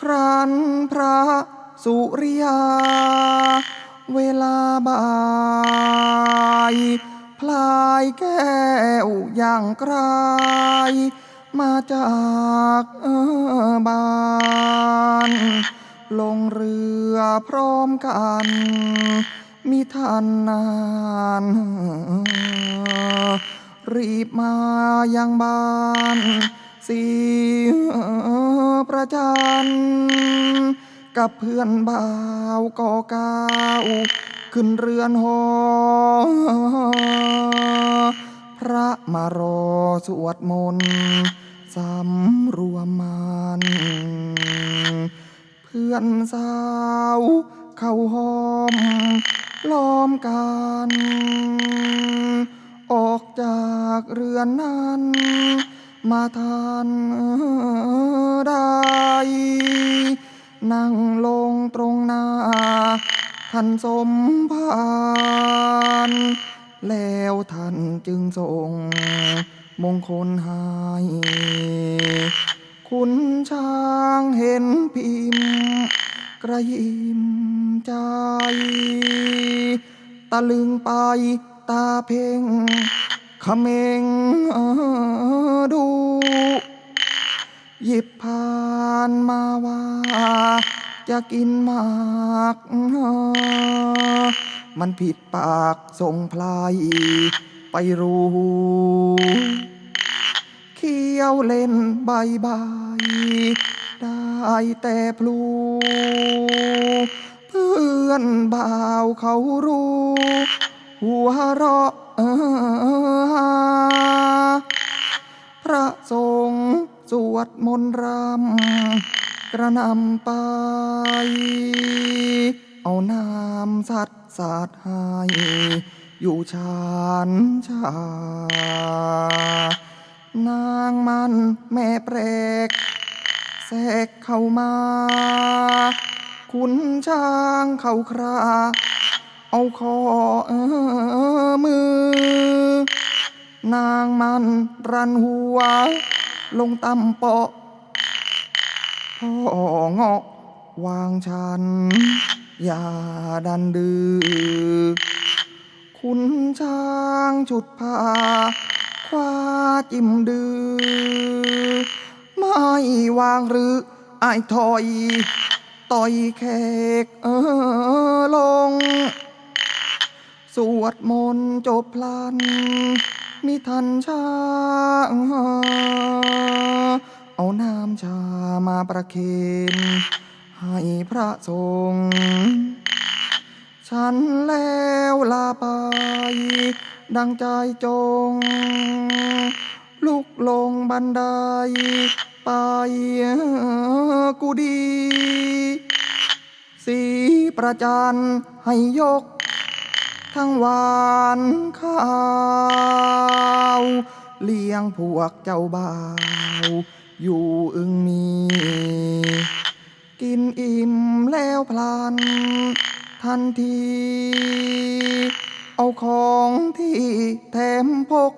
ครันพระสุริยา เวลาบ่าย พลายแก้วอย่างไกลมาจากบ้าน ลงเรือพร้อมกัน มีทันนาน รีบมายังบ้าน สีประจันกับเพื่อนบ่าวก่อก้าวขึ้นเรือนหอ พระมารอสวดมนต์สำรวมมันเพื่อนสาวเข้าห้อมล้อมกัน ออกจากเรือนนั้น มาทันได้ นั่งลงตรงหน้าท่านสมภารแล้วท่านจึงส่งมงคลให้คุณช้างเห็นพิมพ์กระยิมใจ ตะลึงไปตาเพ่งเขมง ดู หยิบผ่านมาว่า จะกินมากมันผิดปากส่งพลายไปรู้เคี้ยวเล่นใบใบได้แต่พลูเพื่อนบ่าวเขารู้ หัวเราะ สวดมนต์รำกระนำไป เอาน้ำสัดสาดให้อยู่ชานชานางมันแม่แปรกแทรกเข้ามาคุณช้างเข้าครา เอาคอเออมือ นางมันรันหัว ลงตำเปาะพ่อเงาะวางฉัน อย่าดันดื้อคุณช้างจุดผ้าคว้าจิ้มดื้อไม่วางหรือไอายถอย ต่อยแขกเออลง สวดมนต์จบพลัน มิทันช้างเอาน้ำชามาประเคนให้พระสงฆ์ฉันแล้วลาไป ดังใจจง ลุกลงบันไดไปกูดี สีประจันให้ยก ทั้งหวานข้าวเลี้ยงพวกเจ้าบ่าว อยู่อึงมี กินอิ่มแล้วพลัน ทันที เอาของที่แถมพก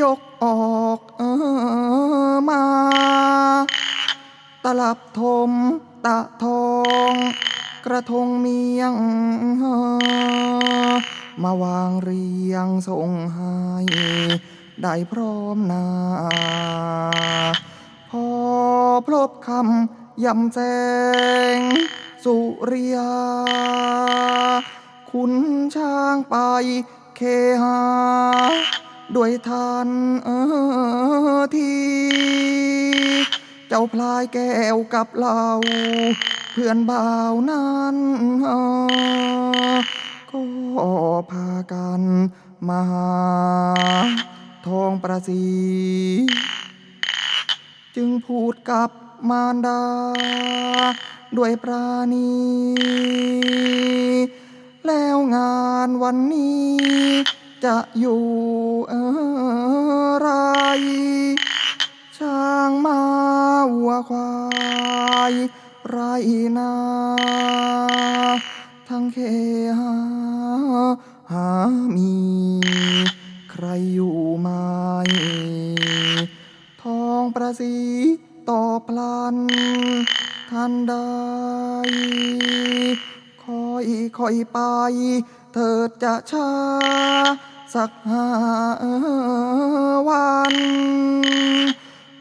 ยกออกเออมา ตลับทมตะทอง กระทงเมียงมาวางเรียงส่งให้ได้พร้อมนา พอพลบคำยำแจง สุริยา คุณช้างไปเคหา ด้วยทานเออที เจ้าพลายแก้วกับเรา เพื่อนบ่าวนั้นก็พากันมาหาทองประสี จึงพูดกับมารดา ด้วยปราณี แล้วงานวันนี้จะอยู่เออไร ช้างมาวัวควาย ไรนา ทั้งเคหาหามี ใครอยู่ไหมทองประสีต่อพลันทันใดคอยคอยไป เถิดจะช้า สักห้าวัน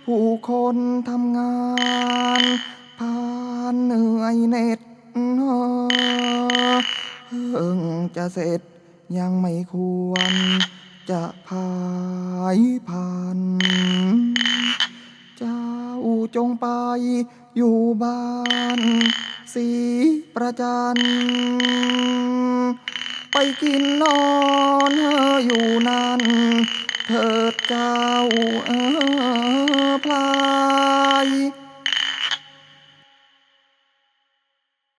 ผู้คนทำงานานเหนื่อยเหน็ดเพิ่งจะเสร็จยังไม่ควร จะพายผ่านเจ้าจงไปอยู่บ้านสีประจัน ไปกินนอนอยู่นั่นเถิดเจ้าเออพลาย